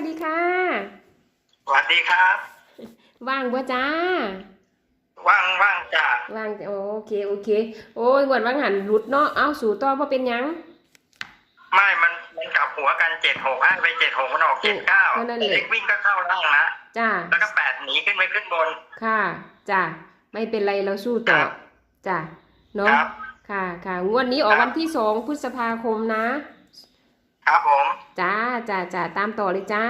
วัสดีค่ะ สวัสดีครับ ว่างบ่จ้า ว่างว่างจ้ะว่างโอเคโอเค โอ้ยงวดว่างหันหลุดเนาะ เอาสู่ต่อบ่เป็นหยัง ไม่มันมันกลับหัวกันเจ็ดหกห้าไปเจ็ดหกมันออกเจ็ดเก้าเท่านั้นแหละ เด็กวิ่งก็เข้าล่างนะ จ้า แล้วก็แปดหนีขึ้นไปขึ้นบน ค่ะ จ้า ไม่เป็นไรเราสู้ต่อ ครับ จ้า เนาะ ครับ ค่ะค่ะงวดนี้ออกครับวันที่สองพฤษภาคมนะ ครับผม จ้าจ้าจ้าตามต่อเลยจ้า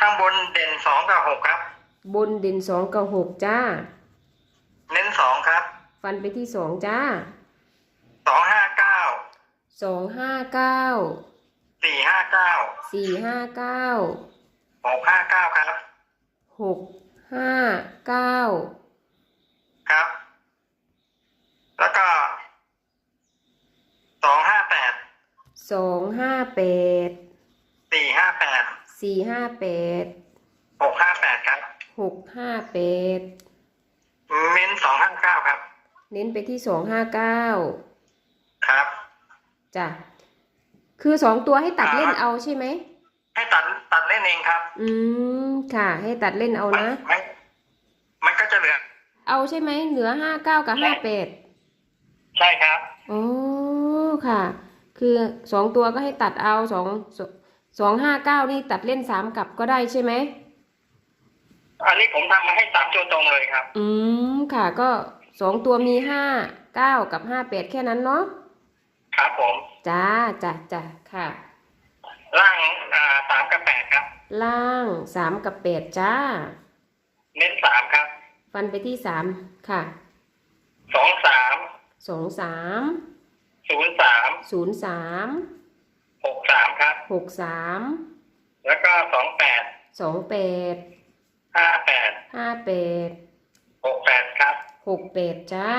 ข้างบนเด่นสองกับหกครับ บนเด่นสองกับหกจ้า เน้นสองครับ ฟันไปที่สองจ้าสองห้าเก้าสองห้าเก้าสี่ห้าเก้าสี่ห้าเก้าหกห้าเก้าครับหกห้าเก้า ครับ แล้วก็สองห้าแปด สองห้าแปดสี่ห้าแปดสี่ห้าแปดหกห้าแปดครับ หกห้าแปดเน้นสองห้าเก้าครับ เน้นไปที่สองห้าเก้าครับ จ้ะ คือสองตัวให้ตัดเล่นครับเอาใช่ไหม ให้ตัดตัดเล่นเองครับ อืม ค่ะ ให้ตัดเล่นเอานะ มันมันก็จะเหลือ เอาใช่ไหมเหลือห้าเก้ากับห้าแปดใช่ครับ อ๋อ ค่ะ คือสองตัวก็ให้ตัดเอาสองสองห้าเก้านี่ตัดเล่นสามกลับก็ได้ใช่ไหมอันนี้ผมทำมาให้สามตัวตรงเลยครับ อืมค่ะก็สองตัวมีห้าเก้ากับห้าแปดแค่นั้นเนาะครับผมจ้าจ้าจ้าค่ะ ล่างอ่าสามกับแปดครับ ล่างสามกับแปดจ้า เน้นสามครับ ฟันไปที่สามค่ะสองสามสองสาม ศูนย์สามศูนย์สามหกสามครับ หกสามแล้วก็สองแปดสองแปดห้าแปดห้าแปดหกแปดครับหกแปดจ้า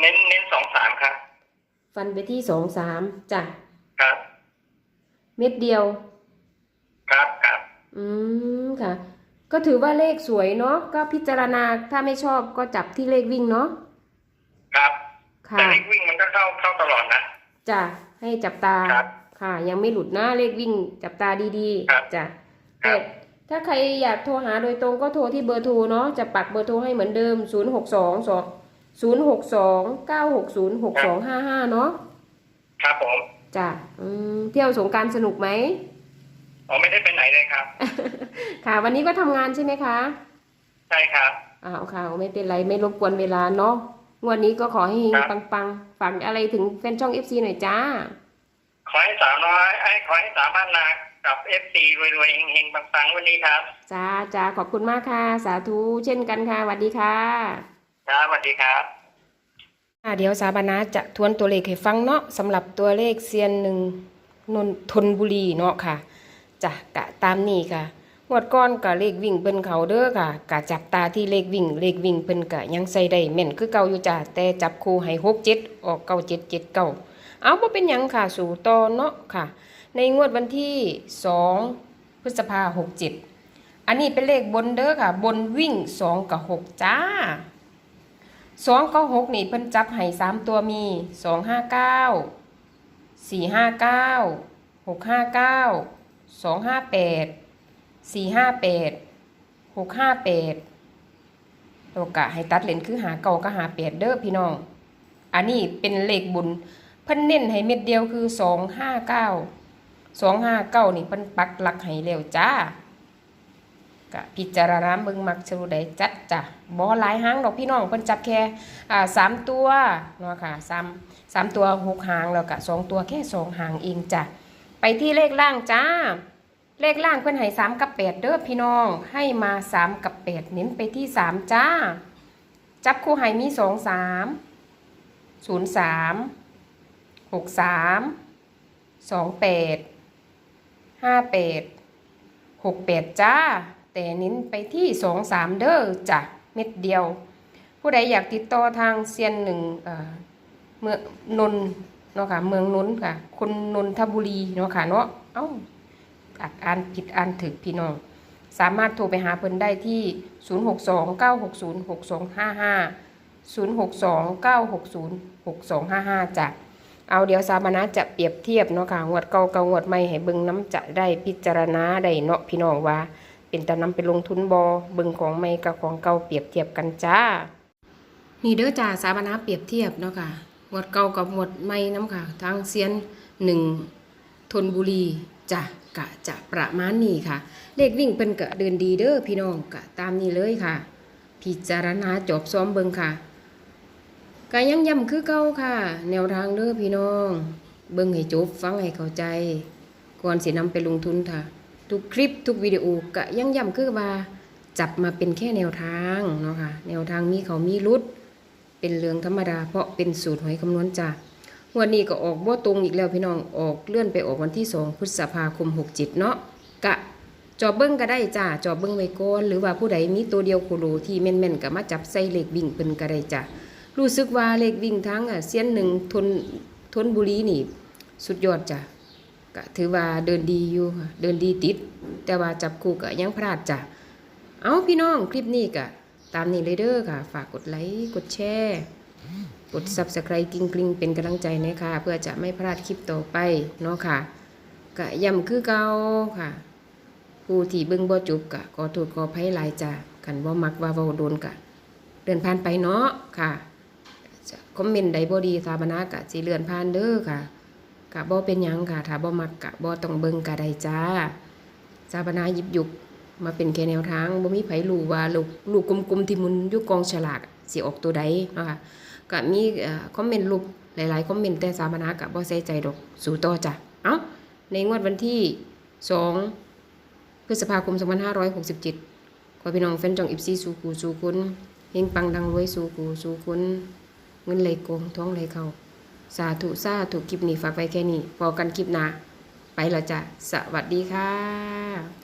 เน้นเน้นสองสามครับ ฟันไปที่สองสามจ้ะครับ เม็ดเดียว ครับครับอืมค่ะ ก็ถือว่าเลขสวยเนาะก็พิจารณาถ้าไม่ชอบก็จับที่เลขวิ่งเนาะครับค่ะ แต่เลขวิ่งมันก็เข้าเข้าตลอดนะจ้ะให้จับตาครับ ค่ะ ยังไม่หลุดนะเลขวิ่งจับตาดีครับ ๆจ้ะครัแต่บถ้าใครอยากโทรหาโดยตรงก็โทรที่เบอร์โทรเนาะจะปักเบอร์โทรให้เหมือนเดิม 0 6 2 2 0 6 2 9 6 0 6 2 5 5 เนาะครับผมจ้ะอืมเที่ยวสงกรารสนุกไหม อ๋อไม่ได้ไปไหนเลยครับ ค่ะวันนี้ก็ทำงานใช่ไหมคะ ใช่ครับ อ้าวค่ะไม่เป็นไรไม่รบกวนเวลาเนาะ งวดนี้ก็ขอให้เฮงครับ ปังๆ ฝากอะไรถึงแฟนช่อง FC หน่อยจ้า ขอให้สาวน้อยไอ้ยขอให้สามพันนากับเอฟซีรวยๆเฮงๆปังๆวันนี้ครับจ้าจ้าขอบคุณมากค่ะ สาธุเช่นกันค่ะสวัสดีค่ะครับสวัสดีครับ อ่าเดี๋ยวสาบานาจะทวนตัวเลขให้ฟังเนาะสำหรับตัวเลขเซียนหนึ่งนนทนบุรีเนาะค่ะจ้ะกะตามนี้ค่ะง วดก้อนกะเลขวิ่งเปิ้นเขาเด้อค่ะกะจับตาที่เลขวิ่ง เลขวิ่งเปิ้นกะยังใส่ได้แม่นคือเก่าอยู่จ้ะแต่จับคู่ให้หกเจ็ดออกเก้าเจ็ดเจ็ดเก้าเอาบ่าเป็นยังค่ะสู่ต่อเนาะค่ะ ในงวดวันที่สองพฤษภาหกเจ็ดอันนี้เป็นเลขบนเด้อค่ะ บนวิ่งสองกับหกจ้าสองก้าหกนี่เพิ่นจับให้สามตัวมีสองห้าเก้าสี่ห้าเก้าหกห้าเก้าสองห้าแปด สี่ห้าแปดหกห้าแปดโอกะให้ตัดเลนคือหาเก่าก็หาแปดเด้อพี่น้อง อันนี้เป็นเลขบุญ เพิ่นเน้นให้เม็ดเดียวคือสองห้าเก้าสองห้าเก้านี่เพิ่นปักหลักให้แล้วจ้าก็พิจารณาเบิ่งมักชรูใดจัดจ้ะบ่หลายหางดอกพี่น้องเพิ่นจับแค่อ่าสามตัวเนาะค่ะสามสามตัวหกหางแล้วก็สองตัวแค่สองหางเองจ้ะไปที่เลขล่างจ้า เลขล่างเพิ่อนให้สามกับแปดเด้อพี่น้องให้มาสามกับแปดเน้นไปที่สามจ้า จับคู่ให้มีสองสามศูนย์สามหกสามสองแปดห้าแปดหกแปดจ้า แต่เน้นไปที่สองสามเด้อจ้ะเม็ดเดียว ผู้ใดอยากติดต่อทางเซียนหนึ่งเอ่อเมืองนนท์เนาะค่ะเมืองนนท์ค่ะ คนนนทบุรีเนาะค่ะเนาะเอ้า อักอ่านผิดอ่านถึกพี่น้อง สามารถโทรไปหาเพิ่นได้ที่ 062 960 6255 062 960 6255จ้ะเอาเดี๋ยวสาบานะจะเปรียบเทียบเนาะค่ะงวดเก่ากับงวดใหม่ให้เบิ่งน้ำจะได้พิจารณาได้เนาะพี่น้องว่า เป็นตานำไปลงทุนบอเบิ่งของใหม่กับของเก่าเปรียบเทียบกันจ้า นี่เด้อจ้าสาบานะเปรียบเทียบเนาะค่ะงวดเก่ากับงวดใหม่น้ำค่ะ ทางเซียนหนึ่งทนบุรีจ้ะ กะจะประมาณนี้ค่ะ เลขวิ่งเป็นกะเดินดีเด้อพี่น้องกะตามนี้เลยค่ะ พิจารณาจบซ้อมเบิงค่ะก็ยังย้ำคือเก่าค่ะ แนวทางเด้อพี่น้อง เบิงให้จบฟังให้เข้าใจ ก่อนสินำไปลงทุนค่ะ ทุกคลิปทุกวิดีโอก็ยังย้ำคือว่าจับมาเป็นแค่แนวทางเนาะค่ะ แนวทางมีเขามีรุดเป็นเรื่องธรรมดาเพราะเป็นสูตรหวยคำนวณจ้ะ วันนี้ก็ออกบ่ตรงอีกแล้วพี่น้องออกเลื่อนไปออกวันที่2พฤษภาคม67เนาะกะจอบเบิ้งก็ได้จ้าจอบเบิ้งไว้ก่อนหรือว่าผู้ใดมีตัวเดียวโคโลที่แม่นๆก็มาจับใส่เลขวิ่งเพิ่นก็ได้จ้ะรู้สึกว่าเลขวิ่งทั้งอะเสี้ยนหนึ่งทนทนบุรีนี่ สุดยอดจ้ะก็ถือว่าเดินดีอยู่เดินดีติด แต่ว่าจับคู่ก็ยังพลาดจ้ะเอาพี่น้องคลิปนี้ก็ตามนี้เลยเด้อค่ะ ฝากกดไลค์กดแชร์ กด Subscribe กิ้งกลิงเป็นกำลังใจนะคะเพื่อจะไม่พลาดคลิปต่อไปเนาะค่ะก็ย้ำคือเก่าค่ะ ผู้ที่เบิ่งบ่จบกะขอโทษขอภัยหลายจ้ะคันบ่มักว่าเว้าโดนกะเดินผ่านไปเนาะค่ะจะคอมเมนต์ใดบ่ดีสาบนากะสิเลื่อนผ่านเด้อค่ะกะบ่เป็นยังค่ะถ้าบ่มักกะบ่ต้องเบิ่งกะได้จ้าสาบนาหยิบยุกมาเป็นแค่แนวทางบ่มีไผรู้ว่าลูกลูกกลมๆที่มุนอยู่กองฉลากสิออกตัวใดเนาะค่ะ ก็มีคอมเมนต์ลบหลายๆคอมเมนต์แต่สาบานากะบ่ใส่ใจดอกสู่ต่อจ้ะเอ้าในงวดวันที่ 2 พฤษภาคม 2567 ขอพี่น้องแฟนจองอิบซีสู่กูสู่คุณเฮงปังดังรวยสู่กูสู่คุณเงินไหลโกงท้องไหลเขาสาธุสาธุคลิปนี้ฝากไว้แค่นี้พอกันคลิปหน้าไปและจ้ะสวัสดีค่ะ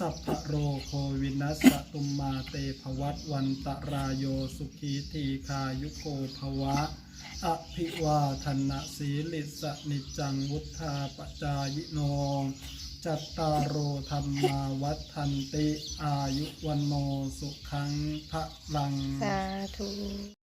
สัพพโรโควินัสตุมมาเตภวัตวันตรายโยสุขีทีคายุโกภวะ อภิวาทนะสีลิสนิจังวุธาปจายโน จัตตารโอธรรมาวัฏันติ อายุวันโนสุขังพระลัง สาธุ